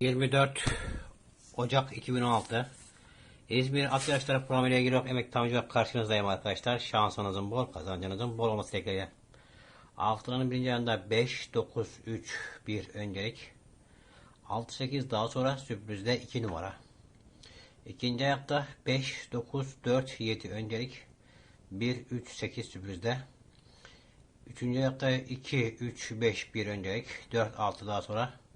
24 Ocak 2016 İzmir At Yarışları programı ile ilgili olarak emek tamamcılık karşınızdayım arkadaşlar. Şansınızın bol, kazancınızın bol olması dileğiyle. Haftanın birinci ayında 5, 9, 3, 1 öncelik. 6, 8 daha sonra sürprizde 2 numara. İkinci ayakta 5, 9, 4, 7 öncelik. 1, 3, 8 sürprizde. Üçüncü ayakta 2, 3, 5, 1 öncelik. 4, 6 daha sonra.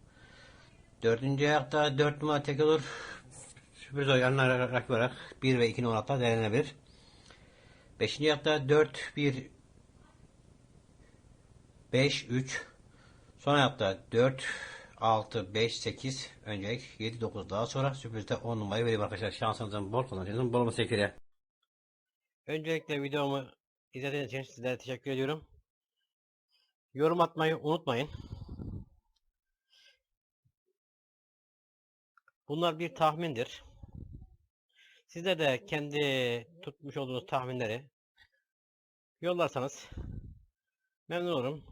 Dördüncü ayakta 4 numara tek olur. Sürpriz oyanlar rakip olarak 1 ve 2 numaralar denenebilir. Beşinci ayakta 4, 1, 5, 3. Son ayakta 4, 6, 5, 8. Öncelik 7, 9 daha sonra sürprizde 10 numarayı vereyim arkadaşlar. Şansınızın bol kazancınızın bol olması dileğiyle. Öncelikle videomu izlediğiniz için sizlere teşekkür ediyorum. Yorum atmayı unutmayın. Bunlar bir tahmindir. Sizler de kendi tutmuş olduğunuz tahminleri yollarsanız memnun olurum.